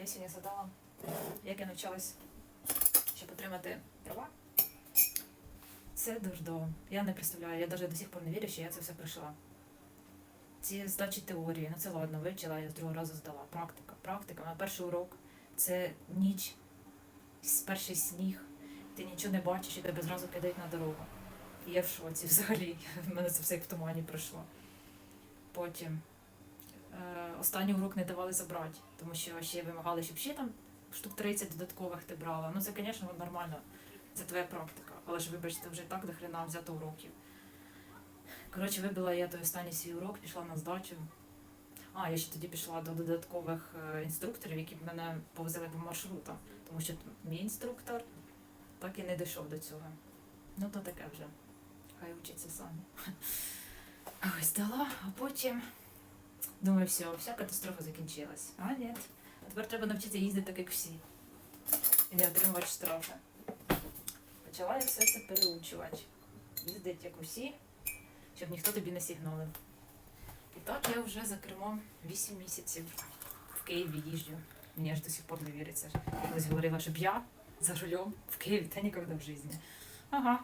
Я сьогодні задала, як я навчалась, щоб отримати права. Це дуже. Я не представляю, я навіть до сих пор не вірю, що я це все пройшла. Ці здачі теорії, ну це ладно, вивчила, я з другого разу здала. Практика, практика. На перший урок це ніч, перший сніг, ти нічого не бачиш і тебе зразу кидають на дорогу. І я в шоці взагалі. В мене це все як в тумані пройшло. Потім останній урок не давали забрати, тому що ще вимагали, щоб ще там штук 30 додаткових ти брала. Ну це, звісно, нормально. Це твоя практика. Але ж вибачте, вже так до хрена взято уроків. Коротше, вибила я той останній свій урок, пішла на здачу. А, я ще тоді пішла до додаткових е, інструкторів, які б мене повезли по маршрутам, тому що мій інструктор так і не дійшов до цього. Ну, то таке вже. Хай учиться самі. Ось дала, а потім думаю, все, вся катастрофа закінчилась. А ні. А тепер треба навчитися їздити так, як всі. І не отримувати штрафи. Почала я все це переучувати. Їздить як усі, щоб ніхто тобі не сигналив. І так я вже за кермом 8 місяців в Києві їжджу. Мені аж до сих пор не віриться. Колись говорила, щоб я за рулем в Києві та ніколи в житті. Ага,